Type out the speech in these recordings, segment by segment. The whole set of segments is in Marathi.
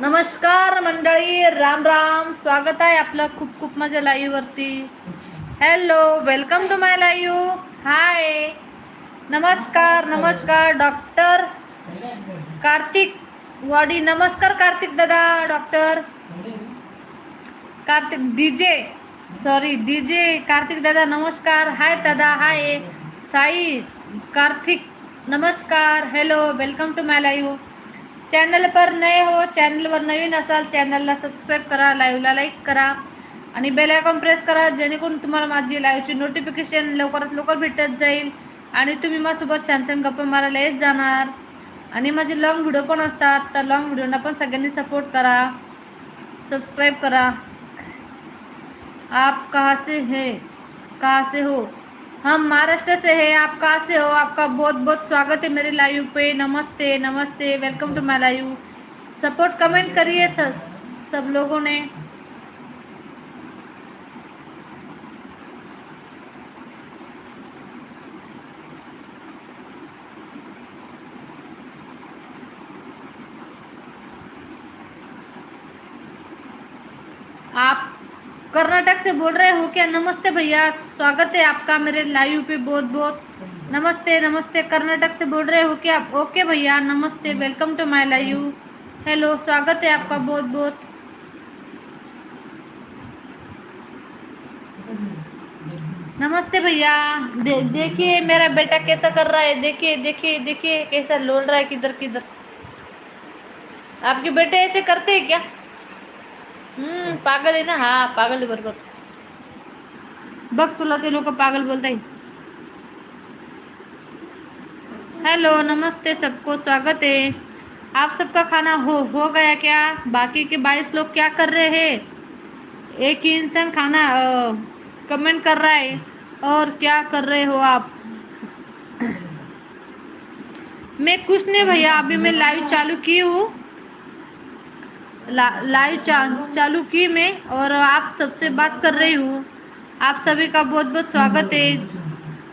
नमस्कार मंडळी राम राम. स्वागत आहे आपलं खूप खूप माझ्या लाईव्ह वरती. Hello welcome to my live hi नमस्कार नमस्कार. डॉक्टर कार्तिक वाडी. नमस्कार कार्तिक दादा doctor Kartik DJ sorry DJ Kartik दादा नमस्कार. हाय दादा हाय साई कार्तिक नमस्कार. Hello welcome to my live channel पर नये हो चॅनलवर नवीन असाल चॅनलला सबस्क्राईब करा लाईव्हला लाईक करा. आणि बेल आयकॉन प्रेस करा जेणेकरून तुम्हाला माझी लाईव्हची नोटिफिकेशन लवकरात लवकर भेटत जाईल. आणि तुम्ही माझ्यासोबत छान छान गप्पा मारायला येत जाणार. आणि माझे लॉंग व्हिडिओ पण असतात तर लॉंग व्हिडिओना पण सगळ्यांनी सपोर्ट करा. सबस्क्राईब करा. आप कहाँ से है? कहाँ से हो? हम महाराष्ट्र से हैं, आप कहाँ से हो? आपका बहुत बहुत स्वागत है मेरे लाइव पे। नमस्ते नमस्ते welcome to my live support comment करिए सब सब लोगों ने। आप कर्नाटक से बोल रहे हो क्या? नमस्ते भैया स्वागत है आपका मेरे लाइव पे बहुत बहुत। नमस्ते नमस्ते कर्नाटक से बोल रहे हो क्या ओके भैया नमस्ते welcome to my live hello स्वागत है आपका बहुत बहुत। नमस्ते भैया दे, देखिए मेरा बेटा कैसा कर रहा है। देखिए देखिए देखिए कैसा लोल रहा है किधर किधर। आपके बेटे ऐसे करते हैं क्या? हम्म पागल आहे ना? हा, पागल आहे बरोबर. बघ तुला ते लोक पागल बोलताय. हेलो नमस्ते सबको, स्वागत है आप सबका खाना हो हो गया क्या? बाकी के बाईस लोग क्या कर रहे हैं? एक ही इंसान खाना कमेंट कर रहा है। और क्या कर रहे हो आप? मैं कुछ नहीं भैया, अभी मैं लाइव चालू की हूँ। ला, लाइव चा, चालू की मैं और आप सबसे बात कर रही हूँ। आप सभी का बहुत बहुत स्वागत है।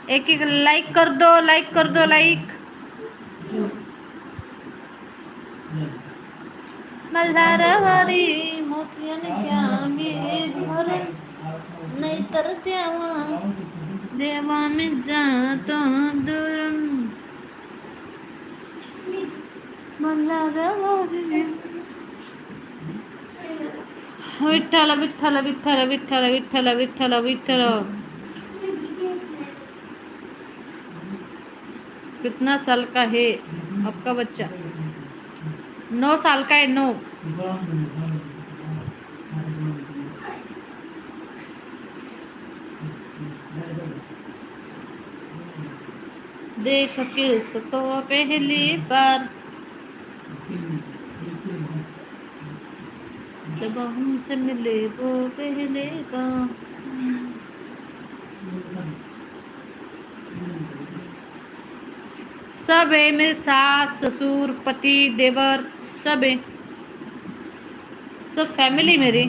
एक एक लाइक कर दो लाइक कर दो लाइक मल्हारवाडी मोठ्याने घ्या मी घर? नाही देवा। देवा मी जातो दुरून मल्हारवाडी विठ्ठल विठ्ठल विठ्ठल विठ्ठल विठ्ठल विठ्ठल विठ्ठल। कितना साल का है आपका बच्चा? नौ साल का है, नौ। देख के उसको पहली बार जब हमसे मिले वो पहले बार सब है मेरे सास, ससुर, पति, देवर, सब। है सब फैमिली मेरी।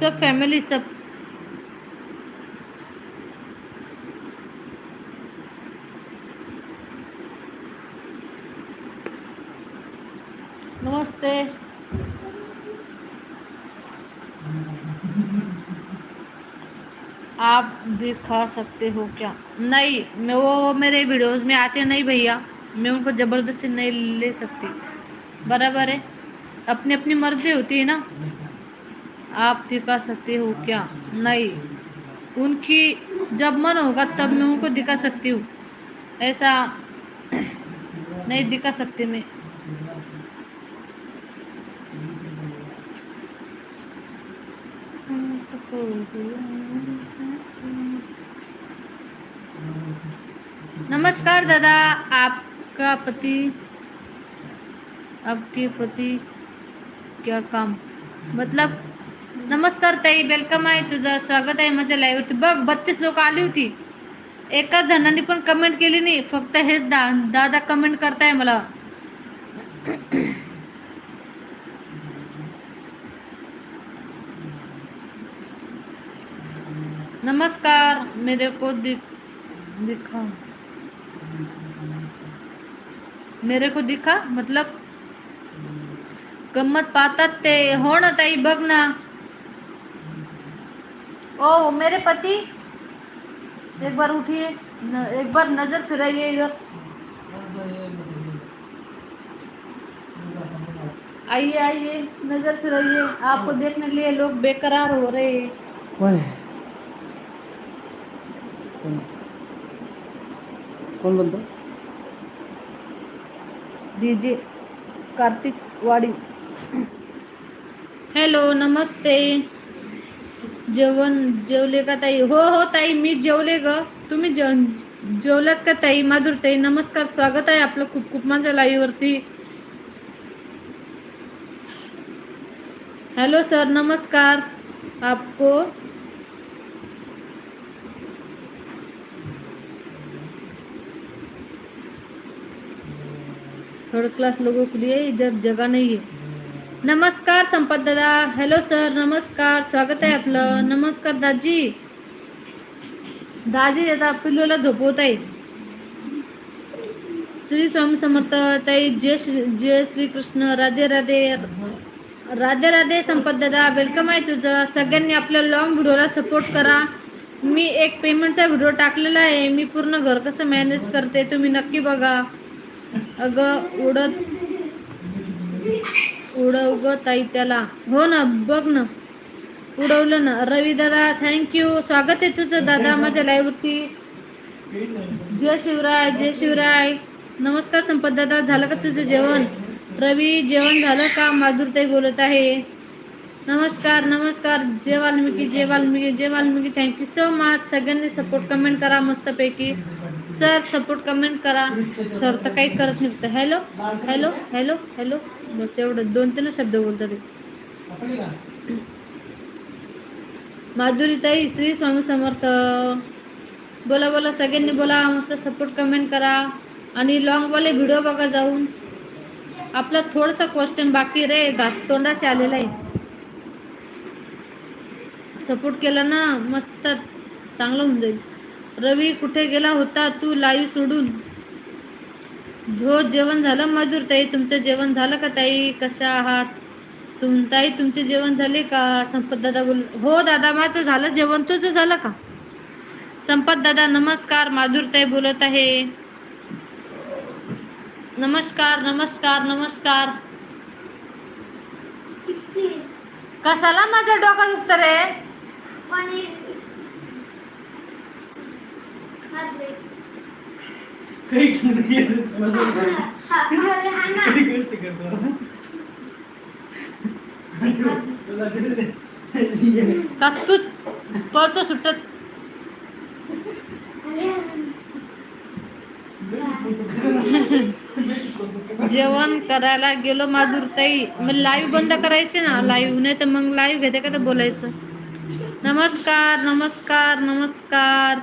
सब फैमिली सब नमस्ते। आप दिखा सकते हो क्या? नहीं, मैं वो मेरे वीडियोस में आते नहीं भैया। मैं उनको ज़बरदस्ती नहीं ले सकती। बराबर है। अपनी अपनी मर्ज़ी होती है ना। आप दिखा सकते हो क्या? नहीं। उनकी जब मन होगा, तब मैं उनको दिखा सकती हूँ। ऐसा नहीं दिखा सकती मैं। नमस्कार दादा आपका पति आपके पति क्या काम? मतलब नमस्कार ताई वेलकम आहे तुझं स्वागत आहे माझ्या लाईव्हवरती बघ बत्तीस लोक आली होती. एका जणांनी पण कमेंट केली नाही फक्त हेच दा दादा कमेंट करताय मला. नमस्कार, मेरे को दिख दिखा। मेरे को दिखा मतलब? गंमत पाहतात ते हो ना ताई ओ, मेरे पति? एक बार उठिए एक बार नज़र फिराइए इधर। आइए आइए, नज़र फिराइए। आपको देखने के लिए लोग बेकरार हो रहे हैं? कोण? कोण कोण डीजे कार्तिक वाडी हॅलो नमस्ते. जेवण जेवले का ताई? हो हो ताई मी जेवले ग. तुम्ही जेवण जेवलात का ताई? माधुर ताई नमस्कार. स्वागत आहे आपलं खूप खूप माझ्या लाईव्ह वरती सर नमस्कार. आपको थर्ड क्लास लोगों के लिए इधर जगह नहीं है। नमस्कार संपत दादा। हॅलो सर नमस्कार। स्वागत आहे आपलं। नमस्कार दाजी। दाजी आता पिल्लूला झोपवत आहे श्री स्वामी समर्थ ताई जय श्री जय श्री कृष्ण। राधे राधे। राधे राधे संपत दादा। वेलकम आहे तुझं. सगळ्यांनी आपल्या लॉंग व्हिडिओला सपोर्ट करा. मी एक पेमेंटचा व्हिडिओ टाकलेला आहे. मी पूर्ण घर कसं मॅनेज करते तुम्ही नक्की बघा. अगं उडत उडव ग ताई त्याला. हो ना बघ ना. उडवलं ना. रवी दादा थँक्यू स्वागत आहे तुझं दादा माझ्या लाईव्हवरती जय शिवराय जय शिवराय. नमस्कार संपत दादा झालं का तुझं जेवण? रवी जेवण झालं का? माधुरताई बोलत आहे. नमस्कार नमस्कार. जय वाल्मिकी जय वाल्मिकी जय Valmiki. Thank you so much सगळ्यांनी सपोर्ट कमेंट करा मस्तपैकी. सर सपोर्ट कमेंट करा. सर तर काही करत नाही फक्त. हॅलो हॅलो हॅलो हॅलो बस एवढं. दोन तीन शब्द बोलतात माधुरीताई श्री स्वामी समर्थ. बोला बोला. सगळ्यांनी बोला. मस्त सपोर्ट कमेंट करा. आणि लॉंगवाले व्हिडिओ बघा जाऊन. आपला थोडासा क्वेश्चन बाकी रे. घास तोंडाशी आलेला आहे. सपोर्ट केला ना मस्त चांगलं होऊन जाईल. रवी कुठे गेला होता तू लाईव्ह सोडून? झो जेवण झालं मधुर ताई? तुमचं जेवण झालं का ताई? कशा आहात? तुम ताई तुमचे जेवण झाले का? संपत दादा बोल हो दादा माझं झालं जेवण. तुझं झालं का? संपत दादा नमस्कार माधुर ताई बोलत आहे. नमस्कार नमस्कार नमस्कार. कशाला माझं डोकं दुखतं रे? काही गोष्ट करतो. का तूच पळतो सुटत जेवण करायला गेलो माधुरताई. मग लाईव्ह बंद करायचे ना? लाईव्ह नाही तर मग लाईव्ह घेते का तर बोलायचं? नमस्कार नमस्कार नमस्कार.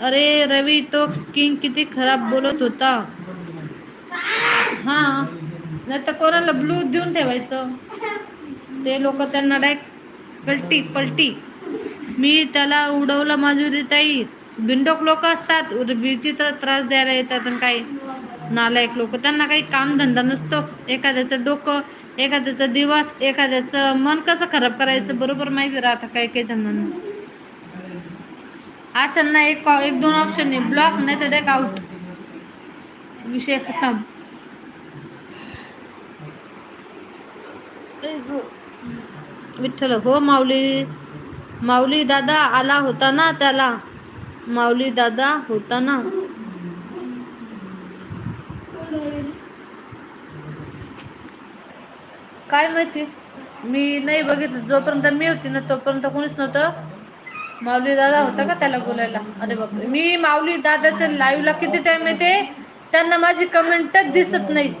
अरे रवी तो किंग किती खराब बोलत होता. हा नाही तर कोणाला ब्लू देऊन ठेवायचं. ते लोक त्यांना डायरेक्ट पलटी पलटी. मी त्याला उडवलं माधुरीताई बिंडोक लोक असतात विचित्र त्रास द्यायला येतात आणि काही नालायक लोक. त्यांना काही काम धंदा नसतो. एखाद्याचं डोकं एखाद्याचा दिवस एखाद्याचं मन कसं खराब करायचं बरोबर माहिती राहतं काही काही जणांना. अशांना एक एक दोन ऑप्शन आहे. ब्लॉक नाही तर डेक आउट विषय खतम. विठ्ठल हो माऊली. माऊली दादा आला होता ना त्याला. माऊली दादा होता ना. काय माहिती? मी नाही बघितलं. जोपर्यंत मी होती ना तोपर्यंत कोणीच नव्हतं. माऊली दादा होता का त्याला बोलायला? अरे बापरे. मी माऊली दादाच्या लाईव्हला किती टाइम येते? त्यांना माझी कमेंटच दिसत नाही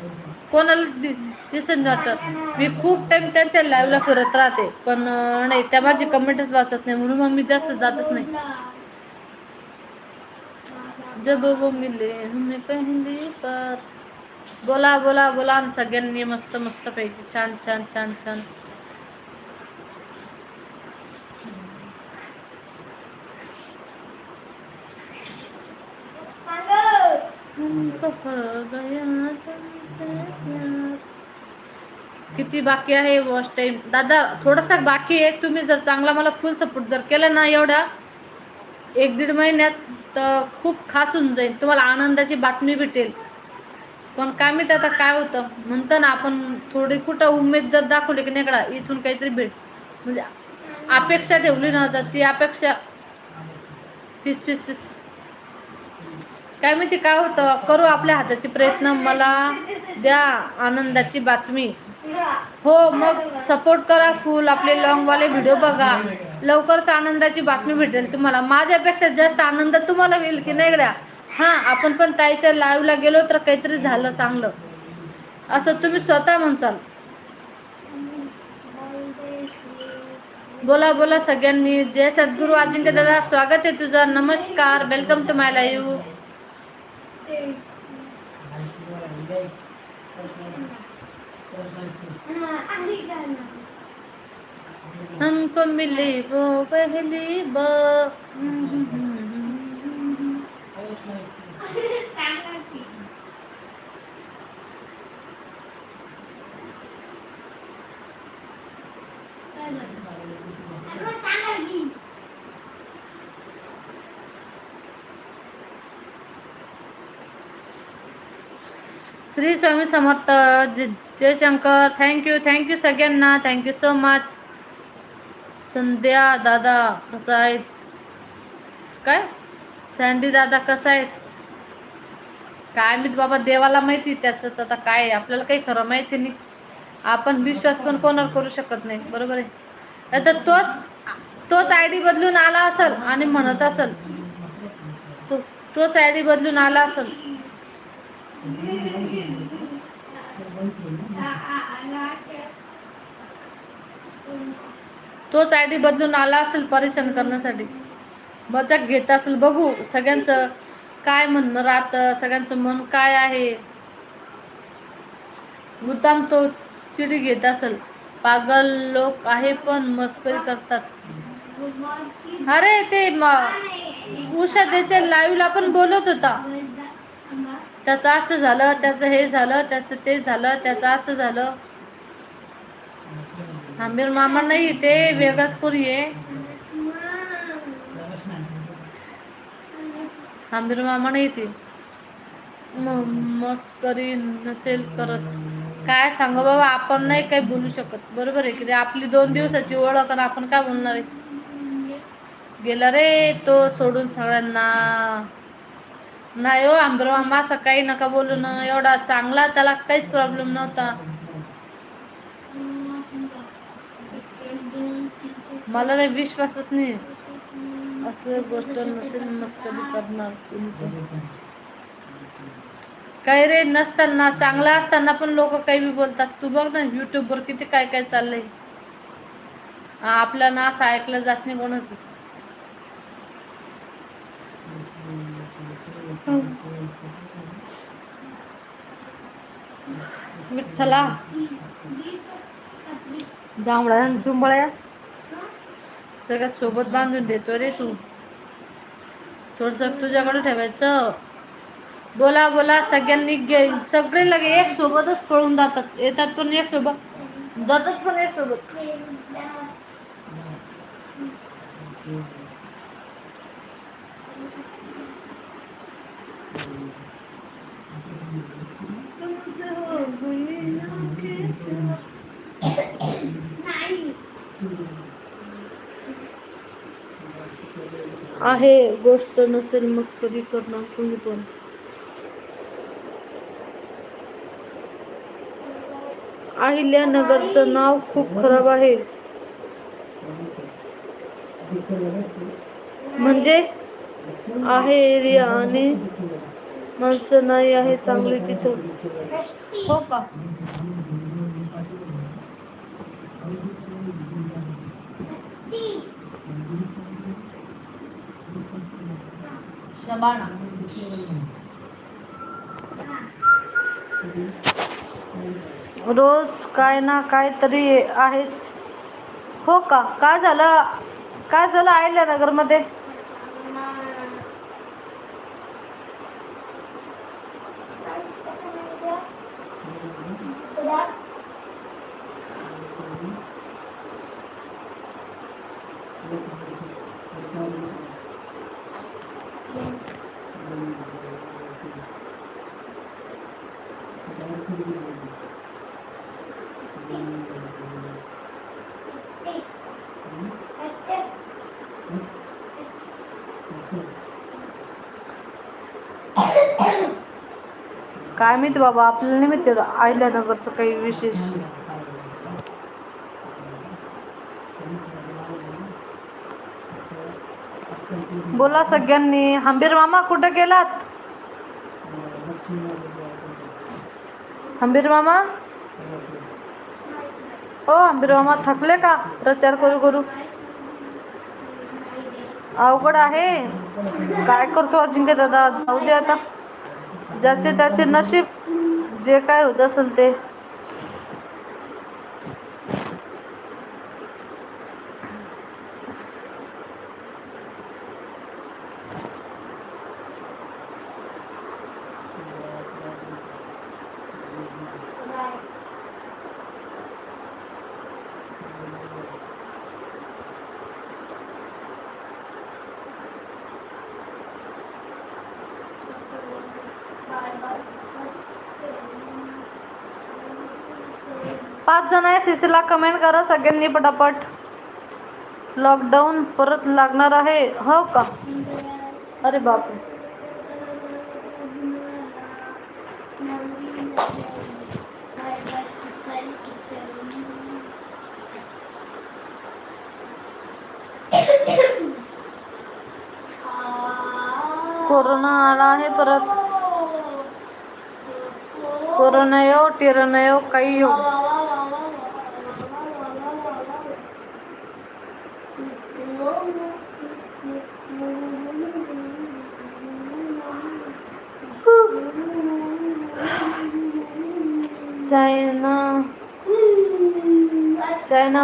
कोणाला दि दिसत वाटत मी खूप टाइम त्यांच्या लाईव्हला फिरत राहते. पण नाही त्या माझी कमेंटच वाचत नाही. म्हणून मग मी जास्त जातच नाही. जब वो मिले हमें पहली बार. बोला बोला बोला आणि सगळ्यांनी मस्त मस्त पैकी. छान छान छान छान. किती बाकी आहे वॉश टाइम? दादा थोडासा बाकी आहे. तुम्ही जर चांगला मला फुल सपोर्ट जर केला ना एवढा एक दीड महिन्यात तर खूप खास होऊन जाईल. तुम्हाला आनंदाची बातमी भेटेल. पण काय मी आता काय होतं? म्हणतो ना आपण थोडी कुठं उमेद जर दाखवली की नाही इथून काहीतरी भेट. म्हणजे अपेक्षा ठेवली नव्हतं ती अपेक्षा पीस फिस फिस. काय माहिती काय होतं? करू आपल्या हाताचे प्रयत्न मला द्या आनंदाची बातमी. हो मग सपोर्ट करा फुल आपले लॉंगवाले व्हिडिओ बघा. लवकरच आनंदाची बातमी भेटेल तुम्हाला. माझ्यापेक्षा जास्त आनंद तुम्हाला होईल की नाही गड्या? हां आपण पण ताईच्या लाईव्हला गेलो तर काहीतरी झालं चांगलं. असं तुम्ही स्वतः म्हणसाल. बोला बोला सगळ्यांनी. जय सद्गुरू अजिंक्य दादा. स्वागत आहे तुझं. नमस्कार. वेलकम टू माय लाईव्ह हमको मिली वो पहली बार Shri Swami Samarth Jaishankar thank you thank you सगळ्यांना thank you so much Sandhya दादा कसा सँडी दादा कसा काय मी बाबा देवाला माहिती त्याचं तर आता काय आहे? आपल्याला काही खरं माहिती नाही. आपण विश्वास पण कोणावर करू शकत नाही. बरोबर आहे? आता तोच तोच आय डी बदलून आला असेल आणि म्हणत असेल. तो तोच आय डी बदलून आला असेल. तोच आय डी बदलून आला असेल परेशान करण्यासाठी. मजाक घेत असेल. बघू सगळ्यांचं काय म्हणणं राहतं सगळ्यांचं मन काय आहे? मुद्दाम तो चिडी घेत असेल. पागल लोक आहे पण मस्करी करतात. अरे ते उषा त्याच्या लाईव्हला पण बोलत होता. त्याचं असं झालं त्याचं हे झालं त्याचं ते झालं त्याचं असं झालं. आमिर मामा नाही ते वेगळाच कोणी आहे. आमिर मामा नाही ते मस्त मस्करी नसेल करत. काय सांग बाबा आपण नाही काही बोलू शकत. बरोबर आहे की आपली दोन दिवसाची ओळख आणि आपण काय बोलणार आहे? गेला रे तो सोडून सगळ्यांना. नाही हो आंबर मामा सकाळी नका बोलू ना. एवढा चांगला त्याला काहीच प्रॉब्लेम नव्हता. मला नाही विश्वासच नाही. असं गोष्ट नसेल मस्करी करणार काही काय रे नसताना चांगला असताना पण लोक काही बी बोलतात. तू बघ ना युट्यूबवर किती काय काय चाललंय. आ, ना असं ऐकलं जात नाही कोणाचंच. विठ्ठला जांभळ्या जुंबळ्या सगळ्या सोबत बांधून देतो रे तू. थोडस तुझ्याकडे ठेवायचं. बोला बोला सगळ्यांनी गे सगळे लगे एक सोबतच पळून जातात. येतात पण एक सोबत. जातात पण एक सोबत. आहे गोष्ट नसेल मस्करी करणं तुम्ही पण. अहिल्यानगरचं नाव खूप खराब आहे. म्हणजे आहे एरिया आणि माणसं नाही आहे चांगली तिथं. हो का? रोज काय ना काय तरी आहेच. हो का? काय झालं? काय झालं आयल्या नगरमध्ये? Thank you. काय माहिती बाबा आपल्याला नाही माहिती आयल्यानगरचं काही विशेष. बोला सगळ्यांनी. हंबीर मामा कुठं गेलात? हंबीर मामा? ओ हंबीर मामा थकले का? प्रचार करू करू. अवघड आहे. काय करतो अजिंक्य दादा? जाऊ दे आता. ज्याचे त्याचे नशीब जे काय होत असेल ते सीसीला कमेंट करा सगळ्यांनी पटापट. लॉकडाऊन परत लागणार आहे. हो का? अरे बापरे. कोरोना आला आहे परत. कोरोना येऊ टिरोना येऊ काही येऊ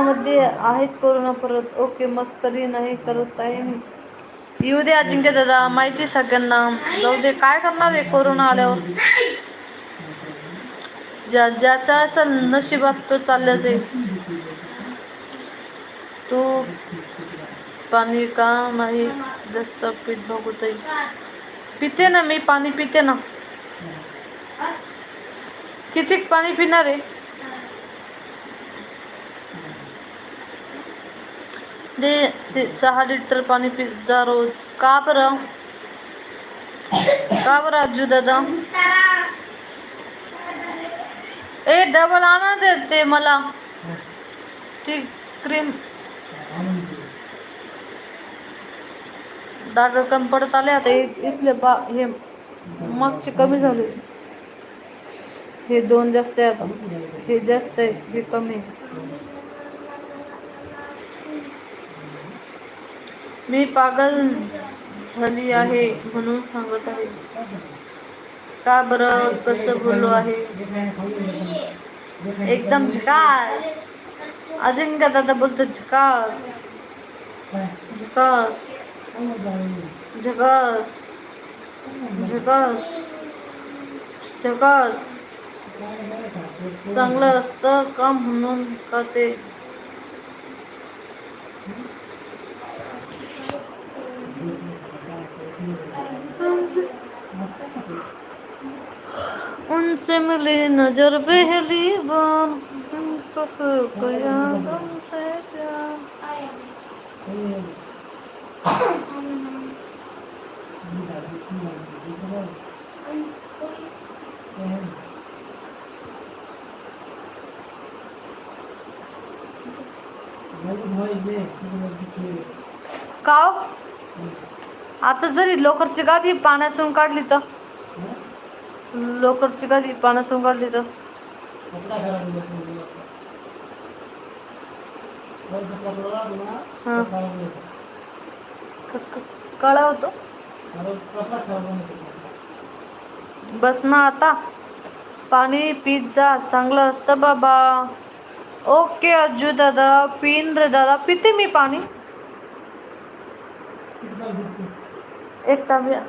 मध्ये आहेत कोरोना परत. ओके मस्करी नाही करत आहे मी. येऊ दे अजिंक्य दादा माहिती सगळ्यांना. जाऊ दे काय करणार आहे कोरोना आल्यावर? ज्या ज्याचा असेल नशिबात तो चालला जाईल तू पाणी का नाही? जास्त पीत बघू ताई. पिते ना मी पाणी पिते ना. किती पाणी पिणार आहे? दे सहा लिटर पाणी पी जा रोज. का बरं? का बरं अज्जू दादा? ए डबल आणा दे ते मला. ती क्रीम डाग कमी पडत आले आता इथले बा हे मागचे कमी झाले. हे दोन जास्त आहे आता. हे जास्त आहे हे कमी आहे. मी पागल झाली आहे म्हणून सांगत आहे. का बरं कसं बोललो आहे? एकदम झकास. अजिंक्य दादा बोलतो झकास. झकास. झकास. झकास. झकास. चांगलं असतं का म्हणून का ते? उनसे मिली नजर पहली बार कह गया तुमसे प्यार। का आता जरी लोकरची गादी पाण्यातून काढली तर? लोकरची गादी पाण्यातून काढली तर. कळा होतो बस ना आता. पाणी पीत जा चांगलं असतं बाबा. ओके अज्जू दादा पिन रे दादा. पिते मी पाणी. एक तांब्या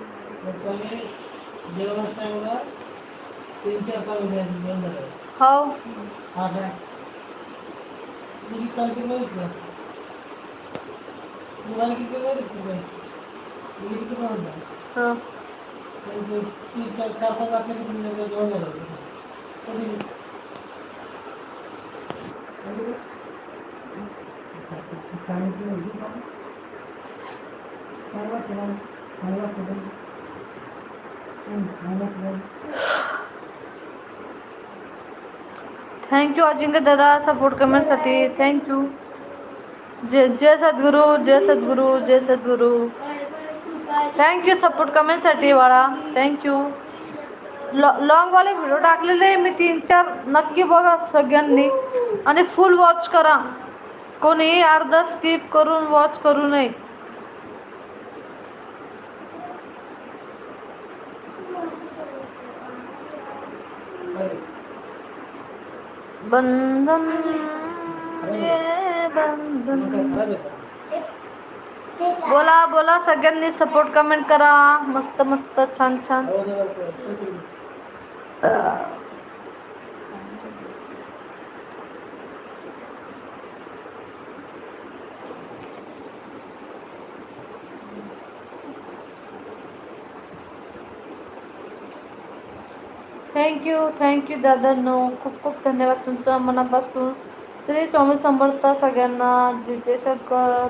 तीन चार पाच बंद आहे हो. हा काय तुझी काल किती बघितलं तुम्हाला किती बघितलं काय तुम्ही किती बघितलं हो. तीन चार चार पाच आपल्या किती जेवण झालं थँक्यू अजिंक्य दादा सपोर्ट कमेंटसाठी थँक्यू जय जय सद्गुरू जय सद्गुरू जय सद्गुरू. थँक्यू सपोर्ट कमेंटसाठी बाळा थँक्यू लॉ लॉंगवाले व्हिडिओ टाकलेले आहे मी तीन चार नक्की बघा सगळ्यांनी. आणि फुल वॉच करा. कोणी अर्धा स्किप करून वॉच करू नये. बंधन ये बंधन। बोला बोला सगळ्यांनी सपोर्ट कमेंट करा. मस्त मस्त छान छान. थँक्यू थँक्यू दादांनो. खूप खूप धन्यवाद तुमचं मनापासून. श्री स्वामी समर्थ सगळ्यांना. जे जयशंकर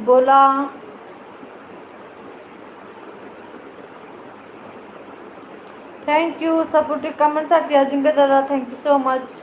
बोला. थँक्यू सपोर्टिव्ह कमेंटसाठी अजिंक्य दादा थँक्यू सो मच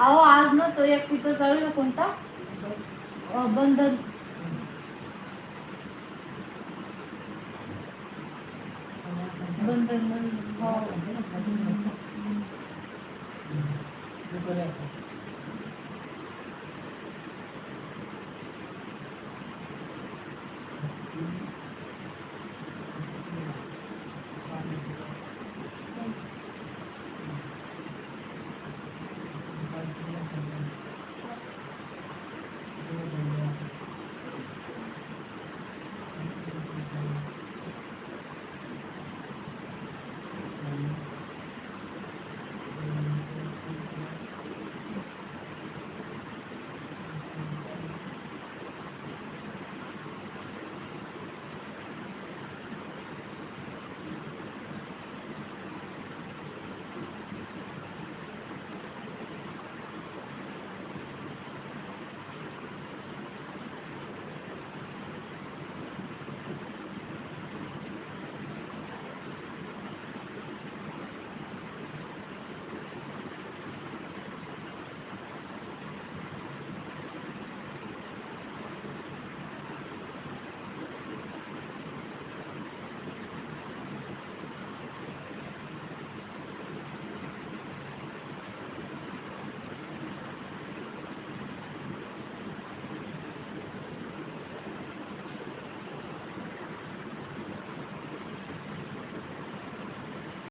अहो आज ना तो एक तिथं चालू कोणता? बंधन